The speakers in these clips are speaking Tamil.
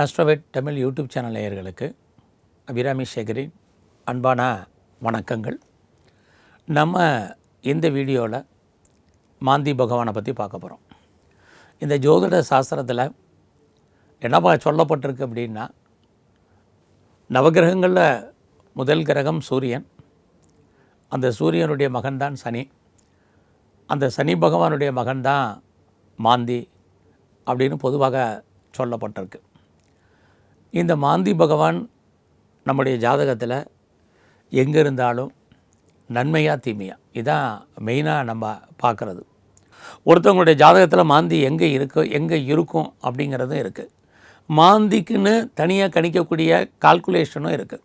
ஆஸ்ட்ரோவேட் தமிழ் யூடியூப் சேனல் நேயர்களுக்கு அபிராமி சேகரின் அன்பான வணக்கங்கள். நம்ம இந்த வீடியோவில் மாந்தி பகவானை பற்றி பார்க்க போகிறோம் இந்த ஜோதிட சாஸ்திரத்தில் என்னப்பா சொல்லப்பட்டிருக்கு அப்படின்னா நவகிரகங்களில் முதல் கிரகம் சூரியன் அந்த சூரியனுடைய மகன்தான் சனி அந்த சனி பகவானுடைய மகன்தான் மாந்தி அப்படின்னு பொதுவாக சொல்லப்பட்டிருக்கு. இந்த மாந்தி பகவான் நம்முடைய ஜாதகத்தில் எங்கே இருந்தாலும் நன்மையா தீமையா? இதான் மெயினாக நம்ம பார்க்குறது. ஒருத்தவங்களுடைய ஜாதகத்தில் மாந்தி எங்கே இருக்கோ எங்கே இருக்கும் அப்படிங்கிறதும் இருக்குது மாந்திக்குன்னு தனியாக கணிக்கக்கூடிய கால்குலேஷனும் இருக்குது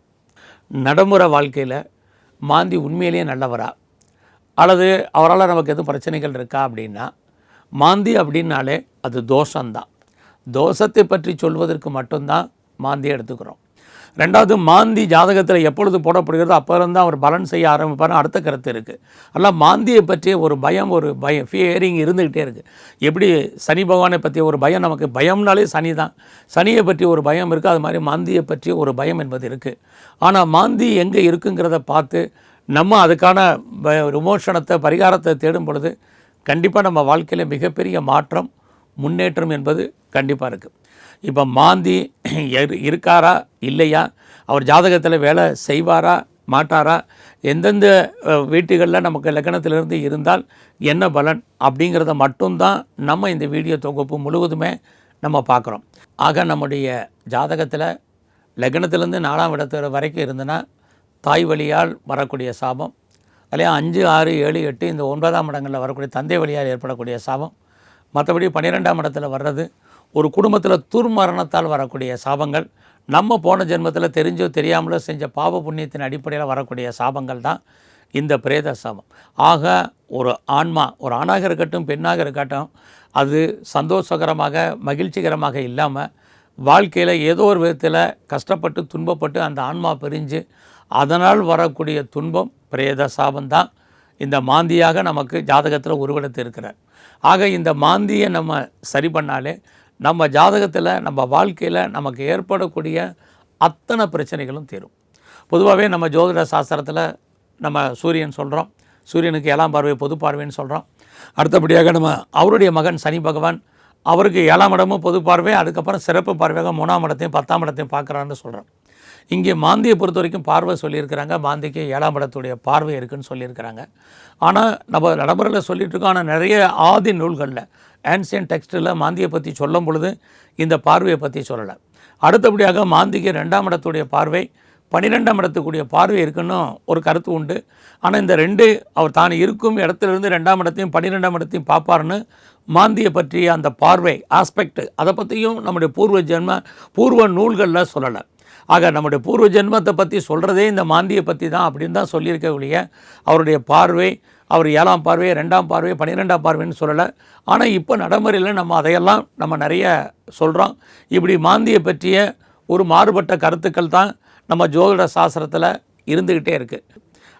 நடைமுறை வாழ்க்கையில் மாந்தி உண்மையிலேயே நல்லவரா? அல்லது அவரால் நமக்கு எதுவும் பிரச்சனைகள் இருக்கா அப்படின்னா மாந்தி அப்படின்னாலே அது தோஷம்தான். தோஷத்தை பற்றி சொல்வதற்கு மட்டும்தான் மாந்தியை எடுத்துக்கிறோம். ரெண்டாவது மாந்தி ஜாதகத்தில் எப்பொழுது போடப்படுகிறதோ அப்போருந்து அவர் பலன் செய்ய ஆரம்பிப்பார்னு அடுத்த கருத்து இருக்குது அதனால் மாந்தியை பற்றிய ஒரு பயம் ஒரு பயம் ஃபியரிங் இருந்துக்கிட்டே இருக்குது எப்படி சனி பகவானை பற்றிய ஒரு பயம்? நமக்கு பயம்னாலே சனி தான். சனியை பற்றி ஒரு பயம் இருக்குது அது மாதிரி மாந்தியை பற்றிய ஒரு பயம் என்பது இருக்குது ஆனால் மாந்தி எங்கே இருக்குங்கிறத பார்த்து நம்ம அதுக்கான ப- விமோசனத்தை பரிகாரத்தை தேடும் பொழுது கண்டிப்பாக நம்ம வாழ்க்கையில் மிகப்பெரிய மாற்றம் முன்னேற்றம் என்பது கண்டிப்பாக இருக்குது இப்போ மாந்தி இருக்காரா? இல்லையா? அவர் ஜாதகத்தில் வேலை செய்வாரா? மாட்டாரா? எந்தெந்த வீட்டுகளில் நமக்கு லக்கணத்திலிருந்து இருந்தால் என்ன பலன் அப்படிங்கிறத மட்டும்தான் நம்ம இந்த வீடியோ தொகுப்பு முழுவதுமே நம்ம பார்க்குறோம் ஆக நம்முடைய ஜாதகத்தில் லக்னத்திலேருந்து நாலாம் இடத்து வரைக்கும் இருந்ததுன்னா தாய் வழியால் வரக்கூடிய சாபம் அதிலே அஞ்சு ஆறு ஏழு எட்டு இந்த ஒன்பதாம் இடங்களில் வரக்கூடிய தந்தை வழியால் ஏற்படக்கூடிய சாபம் மற்றபடி பன்னிரெண்டாம் இடத்துல வர்றது ஒரு குடும்பத்தில் துர்மரணத்தால் வரக்கூடிய சாபங்கள் நம்ம போன ஜென்மத்தில் தெரிஞ்சோ தெரியாமலோ செஞ்ச பாவ புண்ணியத்தின் அடிப்படையில் வரக்கூடிய சாபங்கள் தான் இந்த பிரேத சாபம். ஆக ஒரு ஆன்மா ஒரு ஆணாக இருக்கட்டும் பெண்ணாக இருக்கட்டும் அது சந்தோஷகரமாக மகிழ்ச்சிகரமாக இல்லாமல் வாழ்க்கையில் ஏதோ ஒரு விதத்தில் கஷ்டப்பட்டு துன்பப்பட்டு அந்த ஆன்மா பிரிஞ்சு அதனால் வரக்கூடிய துன்பம் பிரேத சாபம்தான் இந்த மாந்தியாக நமக்கு ஜாதகத்தில் உருவெடுத்து இருக்கிறார். ஆக இந்த மாந்தியை நம்ம சரி பண்ணாலே நம்ம ஜாதகத்தில் நம்ம வாழ்க்கையில் நமக்கு ஏற்படக்கூடிய அத்தனை பிரச்சனைகளும் தீரும். பொதுவாகவே நம்ம ஜோதிட சாஸ்திரத்தில் நம்ம சூரியன் சொல்கிறோம் சூரியனுக்கு ஏழாம் பார்வை பொது பார்வைன்னு சொல்கிறோம் அடுத்தபடியாக நம்ம அவருடைய மகன் சனி பகவான் அவருக்கு ஏழாம் இடமும் பொது பார்வை அதுக்கப்புறம் சிறப்பு பார்வையாக மூணாம் இடத்தையும் பத்தாம் இடத்தையும் பார்க்குறான்னு சொல்கிறோம் இங்கே மாந்தியை பொறுத்த வரைக்கும் பார்வை சொல்லியிருக்கிறாங்க. மாந்திக்கு ஏழாம் இடத்துடைய பார்வை இருக்குன்னு சொல்லியிருக்கிறாங்க. ஆனால் நம்ம நடைமுறையில் சொல்லிகிட்ருக்கோம் ஆனால் நிறைய ஆதி நூல்களில் ஆன்சியன் டெக்ஸ்டில் மாந்தியை பற்றி சொல்லும் பொழுது இந்த பார்வையை பற்றி சொல்லலை. அடுத்தபடியாக மாந்திக்கு ரெண்டாம் இடத்துடைய பார்வை பன்னிரெண்டாம் இடத்துக்குரிய பார்வை இருக்குன்னு ஒரு கருத்து உண்டு. ஆனால் இந்த ரெண்டு அவர் தான் இருக்கும் இடத்துலேருந்து ரெண்டாம் இடத்தையும் பன்னிரெண்டாம் இடத்தையும் பார்ப்பார்னு மாந்தியை பற்றிய அந்த பார்வை ஆஸ்பெக்ட் அதை பற்றியும் நம்முடைய பூர்வ ஜென்ம பூர்வ நூல்களில் சொல்லலை. ஆக நம்முடைய பூர்வ ஜென்மத்தை பற்றி சொல்கிறதே இந்த மாந்தியை பற்றி தான் அப்படின்னு தான் சொல்லியிருக்க ஒழிய அவருடைய பார்வை அவர் ஏழாம் பார்வை ரெண்டாம் பார்வை பன்னிரெண்டாம் பார்வைன்னு சொல்லலை. ஆனால் இப்போ நடைமுறையில் நம்ம அதையெல்லாம் நம்ம நிறைய சொல்கிறோம் இப்படி மாந்தியை பற்றிய ஒரு மாறுபட்ட கருத்துக்கள் தான் நம்ம ஜோதிட சாஸ்திரத்தில் இருந்துக்கிட்டே இருக்குது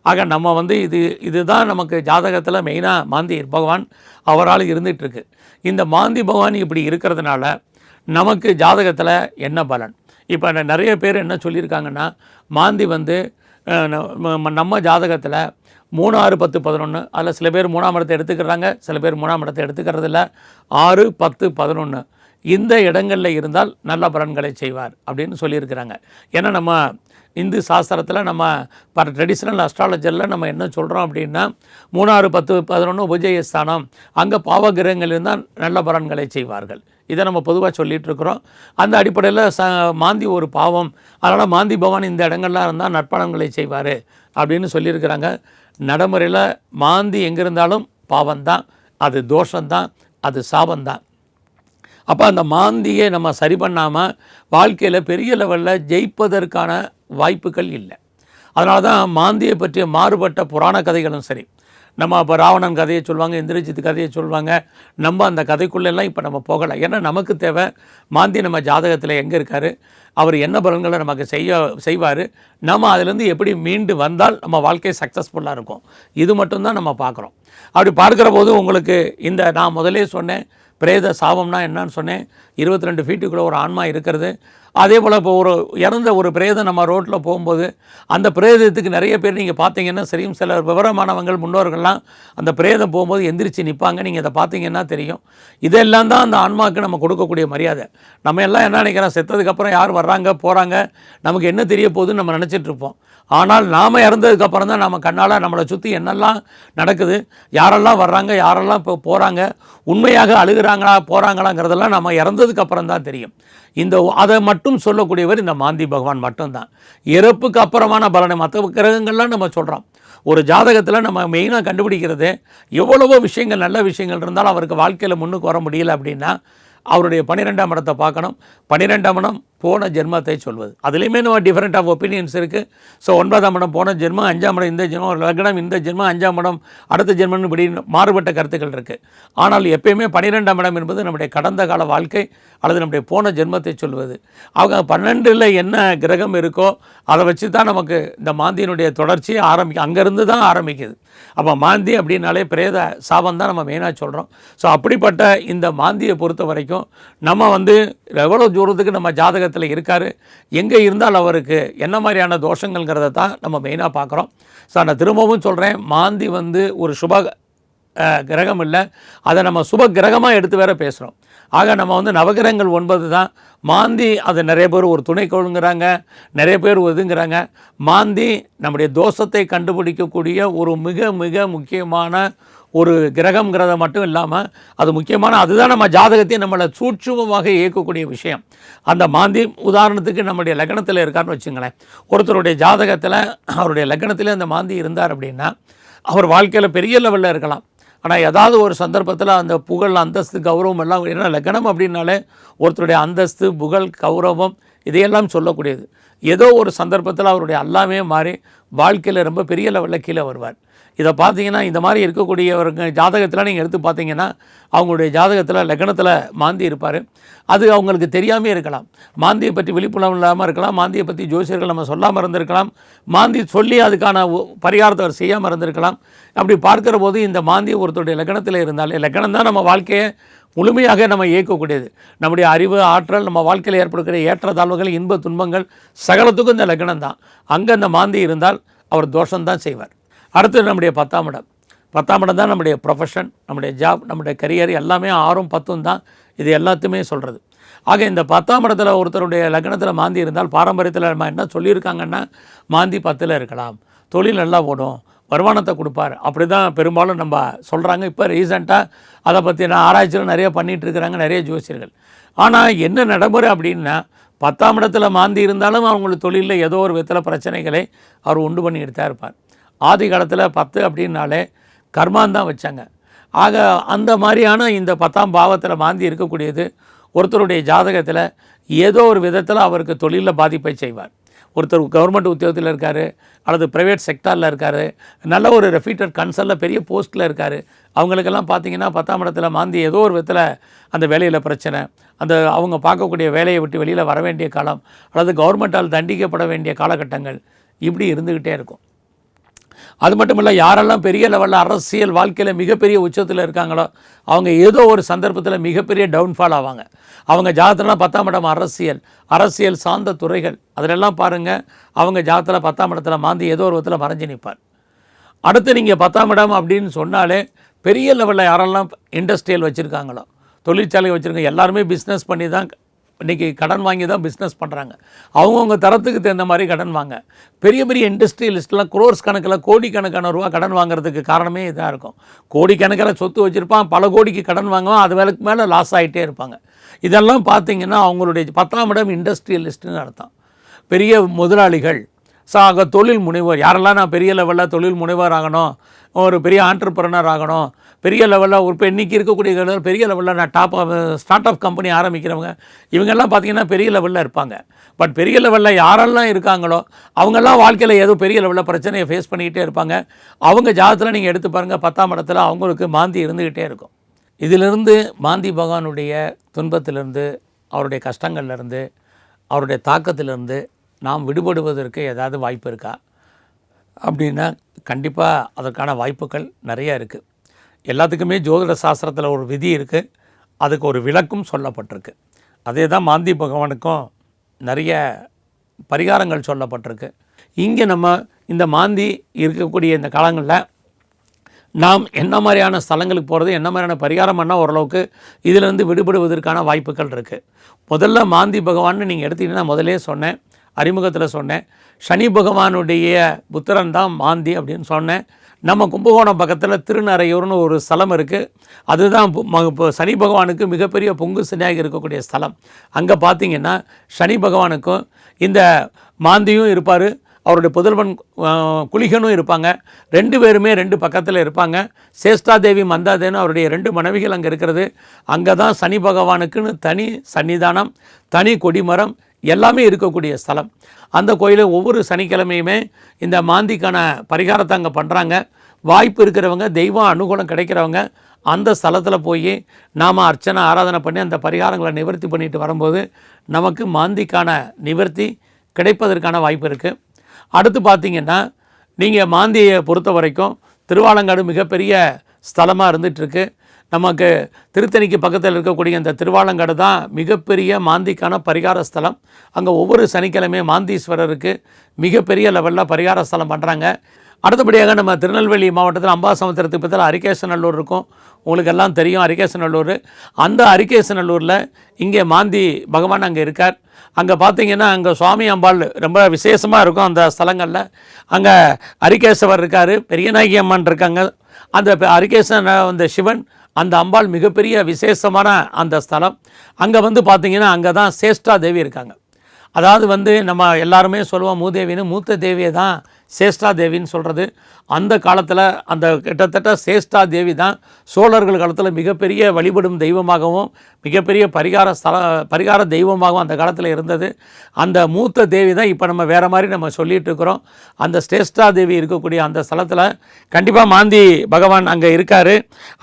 ஆக நம்ம வந்து இது இதுதான் நமக்கு ஜாதகத்தில் மெயினாக மாந்தி பகவான் அவரால் இருந்துகிட்ருக்கு இந்த மாந்தி பகவான் இப்படி இருக்கிறதுனால நமக்கு ஜாதகத்தில் என்ன பலன்? இப்போ நிறைய பேர் என்ன சொல்லியிருக்காங்கன்னா மாந்தி வந்து நம்ம ஜாதகத்தில் மூணு ஆறு பத்து பதினொன்று அதில் சில பேர் மூணாம் இடத்தை எடுத்துக்கிறாங்க சில பேர் மூணாம் இடத்தை எடுத்துக்கிறது ஆறு பத்து பதினொன்று இந்த இடங்களில் இருந்தால் நல்ல பலன்களை செய்வார் அப்படின்னு சொல்லியிருக்கிறாங்க. ஏன்னா நம்ம இந்து சாஸ்திரத்தில் நம்ம பல ட்ரெடிஷ்னல் அஸ்ட்ராலஜரில் நம்ம என்ன சொல்கிறோம் அப்படின்னா மூணாறு பத்து பதினொன்று உபஜய ஸ்தானம் அங்கே பாவகிரகங்கள் இருந்தால் நல்ல பலன்களை செய்வார்கள். இதை நம்ம பொதுவாக சொல்லிகிட்டு இருக்கிறோம் அந்த அடிப்படையில் ச மாந்தி ஒரு பாவம். அதனால் மாந்தி பவான் இந்த இடங்கள்லாம் இருந்தால் நற்பலன்களை செய்வார் அப்படின்னு சொல்லியிருக்கிறாங்க. நடைமுறையில் மாந்தி எங்கே இருந்தாலும் பாவம்தான். அது தோஷம்தான். அது சாபம்தான். அப்போ அந்த மாந்தியை நம்ம சரி பண்ணாமல் வாழ்க்கையில் பெரிய லெவலில் ஜெயிப்பதற்கான வாய்ப்புகள் இல்லை. அதனால தான் மாந்தியை பற்றிய மாறுபட்ட புராண கதைகளும் சரி நம்ம அப்போ ராவணன் கதையை சொல்லுவாங்க இந்திரஜித் கதையை சொல்லுவாங்க நம்ம அந்த கதைக்குள்ளெல்லாம் இப்போ நம்ம போகலை. ஏன்னா நமக்கு தேவை மாந்தி நம்ம ஜாதகத்தில் எங்கே இருக்கார் அவர் என்ன பலன்களை நமக்கு செய்ய செய்வார் நம்ம அதிலேருந்து எப்படி மீண்டு வந்தால் நம்ம வாழ்க்கை சக்ஸஸ்ஃபுல்லாக இருக்கும். இது மட்டும்தான் நம்ம பார்க்குறோம். அப்படி பார்க்குற போது உங்களுக்கு இந்த நான் முதலே சொன்னேன் பிரேத சாபம்னா என்னன்னு சொன்னேன். இருபத்தி ரெண்டு ஃபீட்டுக்குள்ளே ஒரு ஆன்மா இருக்கிறது. அதே போல் இப்போ ஒரு இறந்த ஒரு பிரேதம் நம்ம ரோட்டில் போகும்போது அந்த பிரேதத்துக்கு நிறைய பேர் நீங்கள் பார்த்தீங்கன்னா சரியும் சில விவரமானவங்கள் முன்னோர்கள்லாம் அந்த பிரேதம் போகும்போது எந்திரிச்சு நிற்பாங்க நீங்கள் அதை பார்த்தீங்கன்னா தெரியும். இதெல்லாம் தான் அந்த ஆன்மாவுக்கு நம்ம கொடுக்கக்கூடிய மரியாதை. நம்ம எல்லாம் என்ன நினைக்கிறோம்? செத்ததுக்கப்புறம் யார் வர்றாங்க போகிறாங்க நமக்கு என்ன தெரிய போகுதுன்னு நம்ம நினச்சிட்ருப்போம் ஆனால் நாம் இறந்ததுக்கப்புறம் தான் நம்ம கண்ணால் நம்மளை சுற்றி என்னெல்லாம் நடக்குது யாரெல்லாம் வர்றாங்க யாரெல்லாம் இப்போ போகிறாங்க உண்மையாக அழுகிறாங்களா போகிறாங்களாங்கிறதெல்லாம் நம்ம இறந்ததுக்கு அப்புறம் தான் தெரியும். இந்த அதை மட்டும் சொல்லக்கூடியவர் இந்த மாந்தி பகவான் மட்டும்தான். இறப்புக்கு அப்புறமான பலனை மற்ற கிரகங்கள்லாம் நம்ம சொல்கிறோம் ஒரு ஜாதகத்தில் நம்ம மெயினாக கண்டுபிடிக்கிறது எவ்வளவோ விஷயங்கள் நல்ல விஷயங்கள் இருந்தாலும் அவருக்கு வாழ்க்கையில் முன்னுக்கு வர முடியல அப்படின்னா அவருடைய பன்னிரெண்டாம் இடத்தை பார்க்கணும். பன்னிரெண்டாம் இடம் போன ஜென்மத்தை சொல்வது. அதுலேயுமே நம்ம டிஃப்ரெண்ட் ஆஃப் ஒப்பீனியன்ஸ் இருக்குது ஸோ ஒன்பதாம் இடம் போன ஜென்மம் அஞ்சாம் இடம் இந்த ஜென்மம் ஒரு லக்னம் இந்த ஜென்மம் அஞ்சாம் இடம் அடுத்த ஜென்மம்னு இப்படி மாறுபட்ட கருத்துக்கள் இருக்குது ஆனால் எப்பயுமே பன்னிரெண்டாம் இடம் என்பது நம்முடைய கடந்த கால வாழ்க்கை அல்லது நம்முடைய போன ஜென்மத்தை சொல்வது. அவங்க பன்னெண்டில் என்ன கிரகம் இருக்கோ அதை வச்சு தான் நமக்கு இந்த மாந்தியினுடைய தொடர்ச்சியை ஆரம்பிக்கும் அங்கேருந்து தான் ஆரம்பிக்குது. அப்போ மாந்தி அப்படின்னாலே பிரேத சாபம் தான் நம்ம மெயினாக சொல்கிறோம் ஸோ அப்படிப்பட்ட இந்த மாந்தியை பொறுத்த வரைக்கும் நம்ம வந்து எவ்வளோ தூரத்துக்கு நம்ம ஜாதகத்தில் இருக்கார். எங்கே இருந்தால் அவருக்கு என்ன மாதிரியான தோஷங்கள்ங்கிறத தான் நம்ம மெயினாக பார்க்குறோம். ஸோ நான் திரும்பவும் சொல்கிறேன் மாந்தி வந்து ஒரு சுப கிரகம் இல்லை. அதை நம்ம சுப கிரகமாக எடுத்து வேற பேசுகிறோம் ஆக நம்ம வந்து நவகிரகங்கள் ஒன்பது தான். மாந்தி அதை நிறைய பேர் ஒரு துணைக்கோளுங்கிறாங்க நிறைய பேர் ஒதுங்கிறாங்க மாந்தி நம்முடைய தோஷத்தை கண்டுபிடிக்கக்கூடிய ஒரு மிக மிக முக்கியமான ஒரு கிரகம்ங்கிறத மட்டும் இல்லாமல் அது முக்கியமான அதுதான் நம்ம ஜாதகத்தையும் நம்மளை சூட்சுமமாக இயக்கக்கூடிய விஷயம். அந்த மாந்தி உதாரணத்துக்கு நம்முடைய லக்னத்தில் இருக்காருன்னு வச்சுங்களேன். ஒருத்தருடைய ஜாதகத்தில் அவருடைய லக்னத்தில் அந்த மாந்தி இருந்தார் அப்படின்னா அவர் வாழ்க்கையில் பெரிய லெவலில் இருக்கலாம். ஆனால் ஏதாவது ஒரு சந்தர்ப்பத்தில் அந்த புகழ் அந்தஸ்து கௌரவம் எல்லாம் ஏன்னா லக்னம் அப்படின்னாலே ஒருத்தருடைய அந்தஸ்து புகழ் கௌரவம் இதையெல்லாம் சொல்லக்கூடியது. ஏதோ ஒரு சந்தர்ப்பத்தில் அவருடைய எல்லாமே மாறி வாழ்க்கையில் ரொம்ப பெரிய லெவலில் கீழே வருவார். இதை பார்த்தீங்கன்னா இந்த மாதிரி இருக்கக்கூடியவருங்க ஜாதகத்தில் நீங்கள் எடுத்து பார்த்தீங்கன்னா அவங்களுடைய ஜாதகத்தில் லக்னத்தில் மாந்தி இருப்பார். அது அவங்களுக்கு தெரியாமே இருக்கலாம். மாந்தியை பற்றி விழிப்புணர்வு இல்லாமல் இருக்கலாம். மாந்தியை பற்றி ஜோசியர்கள் நம்ம சொல்லாமல் இருந்திருக்கலாம். மாந்தி சொல்லி அதுக்கான ஒ- பரிகாரத்தை அவர் செய்யாமல் இருந்திருக்கலாம். அப்படி பார்க்குற போது இந்த மாந்தி ஒருத்தருடைய லக்னத்தில் இருந்தாலே லக்னம் தான் நம்ம வாழ்க்கையை முழுமையாக நம்ம இயக்கக்கூடியது. நம்முடைய அறிவு ஆற்றல் நம்ம வாழ்க்கையில் ஏற்படுகிற ஏற்றத்தாழ்வுகள் இன்ப துன்பங்கள் சகலத்துக்கும் இந்த லக்னம் தான் அங்கே அந்த மாந்தி இருந்தால் அவர் தோஷம்தான் செய்வார். அடுத்து நம்முடைய பத்தாம் இடம். பத்தாம் இடம் தான் நம்முடைய ப்ரொஃபஷன் நம்முடைய ஜாப் நம்முடைய கரியர் எல்லாமே ஆறும் பத்தும் தான் இது எல்லாத்தையுமே சொல்கிறது ஆக இந்த பத்தாம் இடத்துல ஒருத்தருடைய லக்னத்தில் மாந்தி இருந்தால் பாரம்பரியத்தில் நம்ம என்ன சொல்லியிருக்காங்கன்னா மாந்தி பத்தில் இருக்கலாம். தொழில் நல்லா ஓடும் வருமானத்தை கொடுப்பார். அப்படி தான் பெரும்பாலும் நம்ம சொல்கிறாங்க இப்போ ரீசெண்டாக அதை பற்றி நான் ஆராய்ச்சியில் நிறைய பண்ணிகிட்டு இருக்கிறாங்க நிறைய ஜோசியர்கள். ஆனால் என்ன நடைமுறை அப்படின்னா பத்தாம் இடத்துல மாந்தி இருந்தாலும் அவங்களுக்கு தொழிலில் ஏதோ ஒரு விதத்தில் பிரச்சனைகளை அவர் உண்டு பண்ணிக்கிட்டு தான் இருப்பார். ஆதி காலத்தில் பத்து அப்படின்னாலே கர்மான் தான் வச்சாங்க. ஆக அந்த மாதிரியான இந்த பத்தாம் பாவத்தில் மாந்தி இருக்கக்கூடியது ஒருத்தருடைய ஜாதகத்தில் ஏதோ ஒரு விதத்தில் அவருக்கு தொழிலில் பாதிப்பை செய்வார். ஒருத்தர் கவர்மெண்ட் உத்தியோகத்தில் இருக்கார் அல்லது ப்ரைவேட் செக்டாரில் இருக்கார் நல்ல ஒரு ரெஃபீட்டட் கன்சர்னில் பெரிய போஸ்ட்டில் இருக்கார். அவங்களுக்கெல்லாம் பார்த்தீங்கன்னா பத்தாம் இடத்துல மாந்தி ஏதோ ஒரு விதத்தில் அந்த வேலையில் பிரச்சனை அந்த அவங்க பார்க்கக்கூடிய வேலையை விட்டு வெளியில் வர வேண்டிய காலம் அல்லது கவர்மெண்ட்டால் தண்டிக்கப்பட வேண்டிய காலகட்டங்கள் இப்படி இருந்துக்கிட்டே இருக்கும். அது மட்டும் இல்லை யாரெல்லாம் பெரிய லெவலில் அரசியல் வாழ்க்கையில் மிகப்பெரிய உச்சத்தில் இருக்காங்களோ அவங்க ஏதோ ஒரு சந்தர்ப்பத்தில் மிகப்பெரிய டவுன்ஃபால் ஆவாங்க. அவங்க ஜாதகத்தில் பத்தாம் இடம் அரசியல் அரசியல் சார்ந்த துறைகள் அதிலெல்லாம் பாருங்கள் அவங்க ஜாதத்தில் பத்தாம் இடத்துல மாந்தி ஏதோ ஒரு விதத்தில் மறைஞ்சு நிற்பார் அடுத்து நீங்கள் பத்தாம் இடம் அப்படின்னு சொன்னாலே பெரிய லெவலில் யாரெல்லாம் இண்டஸ்ட்ரியல் வச்சுருக்காங்களோ தொழிற்சாலை வச்சுருக்காங்க எல்லாருமே பிஸ்னஸ் பண்ணி தான் இன்றைக்கி கடன் வாங்கி தான் பிஸ்னஸ் பண்ணுறாங்க அவங்கவுங்க தரத்துக்கு தகுந்த மாதிரி கடன் வாங்க. பெரிய பெரிய இண்டஸ்ட்ரியலிஸ்ட்லாம் குரோர்ஸ் கணக்கில் கோடிக்கணக்கான ரூபா கடன் வாங்குறதுக்கு காரணமே இதாக இருக்கும். கோடிக்கணக்கில் சொத்து வச்சுருப்பான் பல கோடிக்கு கடன் வாங்குவான் அது வேலைக்கு மேலே லாஸ் ஆகிட்டே இருப்பாங்க. இதெல்லாம் பார்த்தீங்கன்னா அவங்களுடைய பத்தாம் இடம் இண்டஸ்ட்ரியலிஸ்ட்டுன்னு அர்த்தம். பெரிய முதலாளிகள் ஸோ ஆக தொழில் முனைவோர் யாரெல்லாம் நான் பெரிய லெவலில் தொழில் முனைவர் ஆகணும் ஒரு பெரிய ஆண்டர்பிரனர் ஆகணும் பெரிய லெவலில் ஒரு இப்போ இன்றைக்கி இருக்கக்கூடிய பெரிய லெவலில் நான் டாப் ஸ்டார்ட் அப் கம்பெனி ஆரம்பிக்கிறவங்க இவங்கெல்லாம் பார்த்தீங்கன்னா பெரிய லெவலில் இருப்பாங்க. பட் பெரிய லெவலில் யாரெல்லாம் இருக்காங்களோ அவங்கெல்லாம் வாழ்க்கையில் ஏதோ பெரிய லெவலில் பிரச்சனையை ஃபேஸ் பண்ணிக்கிட்டே இருப்பாங்க. அவங்க ஜாதத்தில் நீங்கள் எடுத்து பாருங்கள் பத்தாம் இடத்துல அவங்களுக்கு மாந்தி இருந்துக்கிட்டே இருக்கும். இதிலிருந்து மாந்தி பகவானுடைய துன்பத்திலிருந்து அவருடைய கஷ்டங்கள்லேருந்து அவருடைய தாக்கத்திலிருந்து நாம் விடுபடுவதற்கு ஏதாவது வாய்ப்பு இருக்கா? அப்படின்னா கண்டிப்பாக அதற்கான வாய்ப்புகள் நிறைய இருக்குது எல்லாத்துக்குமே ஜோதிட சாஸ்திரத்தில் ஒரு விதி இருக்குது அதுக்கு ஒரு விளக்கும் சொல்லப்பட்டிருக்கு. அதே தான் மாந்தி பகவானுக்கும் நிறைய பரிகாரங்கள் சொல்லப்பட்டிருக்கு. இங்கே நம்ம இந்த மாந்தி இருக்கக்கூடிய இந்த காலங்களில் நாம் என்ன மாதிரியான ஸ்தலங்களுக்கு போகிறது என்ன மாதிரியான பரிகாரம் பண்ணால் ஓரளவுக்கு இதிலிருந்து விடுபடுவதற்கான வாய்ப்புகள் இருக்குது முதல்ல மாந்தி பகவான்னு நீங்கள் எடுத்தீங்கன்னா முதலே சொன்னேன். அறிமுகத்தில் சொன்னேன். சனி பகவானுடைய புத்திரன் தான் மாந்தி அப்படின்னு சொன்னேன். நம்ம கும்பகோணம் பக்கத்தில் திருநறையூர்னு ஒரு ஸ்தலம் இருக்குது அதுதான் பு- இப்போ சனி பகவானுக்கு மிகப்பெரிய பொங்கு சனியாக இருக்கக்கூடிய ஸ்தலம். அங்கே பார்த்தீங்கன்னா சனி பகவானுக்கும் இந்த மாந்தியும் இருப்பார். அவருடைய புதல்வன் குளிகனும் இருப்பாங்க. ரெண்டு பேருமே ரெண்டு பக்கத்தில் இருப்பாங்க. சேஷ்டாதேவி மந்தாதேன்னு அவருடைய ரெண்டு மனைவிகள் அங்கே இருக்கிறது. அங்கே தான் சனி பகவானுக்குன்னு தனி சன்னிதானம் தனி கொடிமரம் எல்லாமே இருக்கக்கூடிய ஸ்தலம். அந்த கோயிலில் ஒவ்வொரு சனிக்கிழமையுமே இந்த மாந்திக்கான பரிகாரத்தை அங்கே பண்ணுறாங்க வாய்ப்பு இருக்கிறவங்க தெய்வம் அனுகூலம் கிடைக்கிறவங்க அந்த ஸ்தலத்தில் போய் நாம் அர்ச்சனை ஆராதனை பண்ணி அந்த பரிகாரங்களை நிவர்த்தி பண்ணிட்டு வரும்போது நமக்கு மாந்திக்கான நிவர்த்தி கிடைப்பதற்கான வாய்ப்பு இருக்குது அடுத்து பார்த்தீங்கன்னா நீங்கள் மாந்தியை பொறுத்த வரைக்கும் திருவாலங்காடு மிகப்பெரிய ஸ்தலமாக இருந்துகிட்ருக்கு நமக்கு திருத்தணிக்கு பக்கத்தில் இருக்கக்கூடிய இந்த திருவாலங்காடு தான் மிகப்பெரிய மாந்திக்கான பரிகார ஸ்தலம். அங்கே ஒவ்வொரு சனிக்கிழமை மாந்தீஸ்வரருக்கு மிகப்பெரிய லெவலில் பரிகார ஸ்தலம் பண்ணுறாங்க அடுத்தபடியாக நம்ம திருநெல்வேலி மாவட்டத்தில் அம்பாசமுத்திரத்துக்கு பக்கத்தில் அரிகேசநல்லூர் இருக்கும். உங்களுக்கு எல்லாம் தெரியும் அரிகேசநல்லூர். அந்த அரிகேசநல்லூரில் இங்கே மாந்தி பகவான் அங்கே இருக்கார். அங்கே பார்த்தீங்கன்னா அங்கே சுவாமி அம்பாள் ரொம்ப விசேஷமாக இருக்கும் அந்த ஸ்தலங்களில். அங்கே அரிகேசவர் இருக்கார் பெரியநாயகி அம்மன் இருக்காங்க. அந்த அரிகேசன் அந்த சிவன் அந்த அம்பாள் மிகப்பெரிய விசேஷமான அந்த ஸ்தலம். அங்கே வந்து பார்த்திங்கன்னா அங்கே தான் சேஷ்டா தேவி இருக்காங்க. அதாவது வந்து நம்ம எல்லாருமே சொல்லுவோம் மூதேவின்னு மூத்த தேவியை தான் சேஷ்டா தேவின்னு சொல்கிறது அந்த காலத்தில் அந்த கிட்டத்தட்ட சேஷ்டா தேவி தான் சோழர்கள் காலத்தில் மிகப்பெரிய வழிபடும் தெய்வமாகவும் மிகப்பெரிய பரிகார ஸ்தல பரிகார தெய்வமாகவும் அந்த காலத்தில் இருந்தது. அந்த மூத்த தேவி தான் இப்போ நம்ம வேறு மாதிரி நம்ம சொல்லிகிட்டு இருக்கிறோம். அந்த சேஷ்டா தேவி இருக்கக்கூடிய அந்த ஸ்தலத்தில் கண்டிப்பாக மாந்தி பகவான் அங்கே இருக்கார்.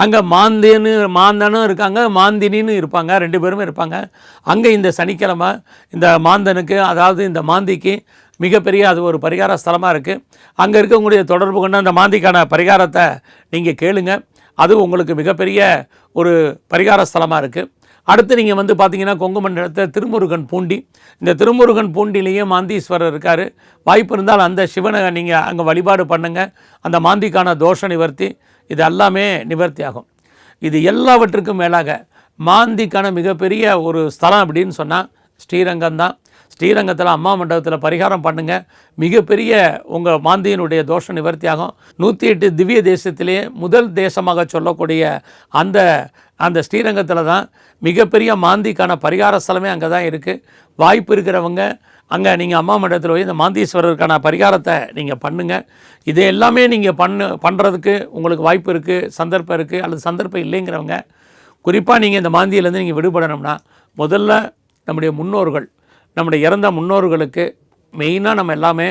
அங்கே மாந்தின்னு மாந்தனும் இருக்காங்க மாந்தினின்னு இருப்பாங்க ரெண்டு பேருமே இருப்பாங்க. அங்கே இந்த சனிக்கிழமை இந்த மாந்தனுக்கு அதாவது இந்த மாந்திக்கு மிகப்பெரிய அது ஒரு பரிகார ஸ்தலமாக இருக்குது அங்கே இருக்கக்கூடிய தொடர்பு கொண்ட அந்த மாந்திக்கான பரிகாரத்தை நீங்கள் கேளுங்க. அது உங்களுக்கு மிகப்பெரிய ஒரு பரிகார ஸ்தலமாக இருக்குது அடுத்து நீங்கள் வந்து பார்த்தீங்கன்னா கொங்கு மண்டலத்தில் திருமுருகன் பூண்டி. இந்த திருமுருகன் பூண்டிலேயே மாந்தீஸ்வரர் இருக்கார். வாய்ப்பு இருந்தால் அந்த சிவனை நீங்கள் அங்கே வழிபாடு பண்ணுங்கள் அந்த மாந்திக்கான தோஷ நிவர்த்தி இது எல்லாமே நிவர்த்தி ஆகும். இது எல்லாவற்றுக்கும் மேலாக மாந்திக்கான மிகப்பெரிய ஒரு ஸ்தலம் அப்படின்னு சொன்னால் ஸ்ரீரங்கம் தான் ஸ்ரீரங்கத்தில் அம்மா மண்டபத்தில் பரிகாரம் பண்ணுங்கள் மிகப்பெரிய உங்கள் மாந்தியினுடைய தோஷ நிவர்த்தியாகும். நூற்றி எட்டு திவ்ய தேசத்திலே முதல் தேசமாக சொல்லக்கூடிய அந்த அந்த ஸ்ரீரங்கத்தில் தான் மிகப்பெரிய மாந்திக்கான பரிகார ஸ்தலமே அங்கே தான் இருக்குது வாய்ப்பு இருக்கிறவங்க அங்கே நீங்கள் அம்மா மண்டபத்தில் போய் இந்த மாந்தீஸ்வரருக்கான பரிகாரத்தை நீங்கள் பண்ணுங்கள் இது எல்லாமே நீங்கள் பண்ணு பண்ணுறதுக்கு உங்களுக்கு வாய்ப்பு இருக்குது சந்தர்ப்பம் இருக்குது அல்லது சந்தர்ப்பம் இல்லைங்கிறவங்க குறிப்பாக நீங்கள் இந்த மாந்தியிலேருந்து நீங்கள் விடுபடணும்னா முதல்ல நம்முடைய முன்னோர்கள் நம்முடைய இறந்த முன்னோர்களுக்கு மெயினாக நம்ம எல்லாமே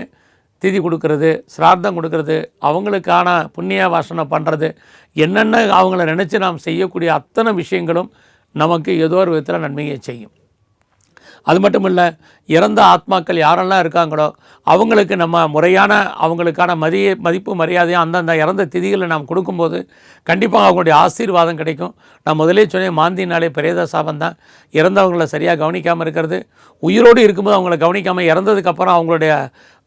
திதி கொடுக்கறது சிரார்த்தம் கொடுக்கறது அவங்களுக்கான புண்ணிய வாசனை பண்ணுறது என்னென்ன அவங்கள நினச்சி நாம் செய்யக்கூடிய அத்தனை விஷயங்களும் நமக்கு ஏதோ ஒரு விதத்தில் நன்மையை செய்யும். அது மட்டும் இல்லை இறந்த ஆத்மாக்கள் யாரெல்லாம் இருக்காங்களோ அவங்களுக்கு நம்ம முறையான அவங்களுக்கான மதிய மதிப்பு மரியாதையும் அந்தந்த இறந்த திதிகளை நாம் கொடுக்கும்போது கண்டிப்பாக அவங்களுடைய ஆசீர்வாதம் கிடைக்கும். நான் முதலே சொன்னேன் மாந்தினாலே பிரேத சாபம் தான். இறந்தவங்களை சரியாக கவனிக்காமல் இருக்கிறது. உயிரோடு இருக்கும்போது அவங்கள கவனிக்காமல் இறந்ததுக்கப்புறம் அவங்களுடைய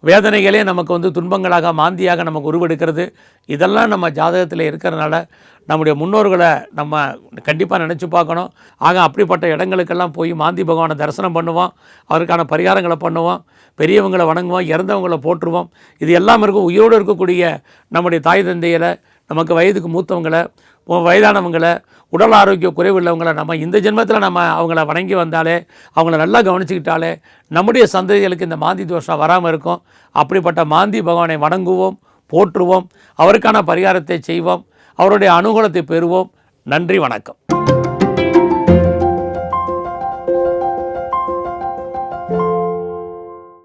வேதனைகளே நமக்கு வந்து துன்பங்களாக மாந்தியாக நமக்கு உருவெடுக்கிறது. இதெல்லாம் நம்ம ஜாதகத்தில் இருக்கிறனால நம்முடைய முன்னோர்களை நம்ம கண்டிப்பாக நினச்சி பார்க்கணும். ஆக அப்படிப்பட்ட இடங்களுக்கெல்லாம் போய் மாந்தி பகவானை தரிசனம் பண்ணுவோம். அவருக்கான பரிகாரங்களை பண்ணுவோம். பெரியவங்களை வணங்குவோம். இறந்தவங்களை போற்றுவோம். இது எல்லாம் இருக்கும். உயிரோடு இருக்கக்கூடிய நம்முடைய தாய் தந்தையரை நமக்கு வயதுக்கு மூத்தவங்களை வயதானவங்களை உடல் ஆரோக்கிய குறைவுள்ளவங்களை நம்ம இந்த ஜென்மத்தில் நம்ம அவங்கள வணங்கி வந்தாலே அவங்கள நல்லா கவனிச்சுக்கிட்டாலே நம்முடைய சந்ததிகளுக்கு இந்த மாந்தி தோஷம் வராமல் இருக்கும். அப்படிப்பட்ட மாந்தி பகவானை வணங்குவோம் போற்றுவோம். அவருக்கான பரிகாரத்தை செய்வோம். அவருடைய அனுகூலத்தை பெறுவோம். நன்றி வணக்கம்.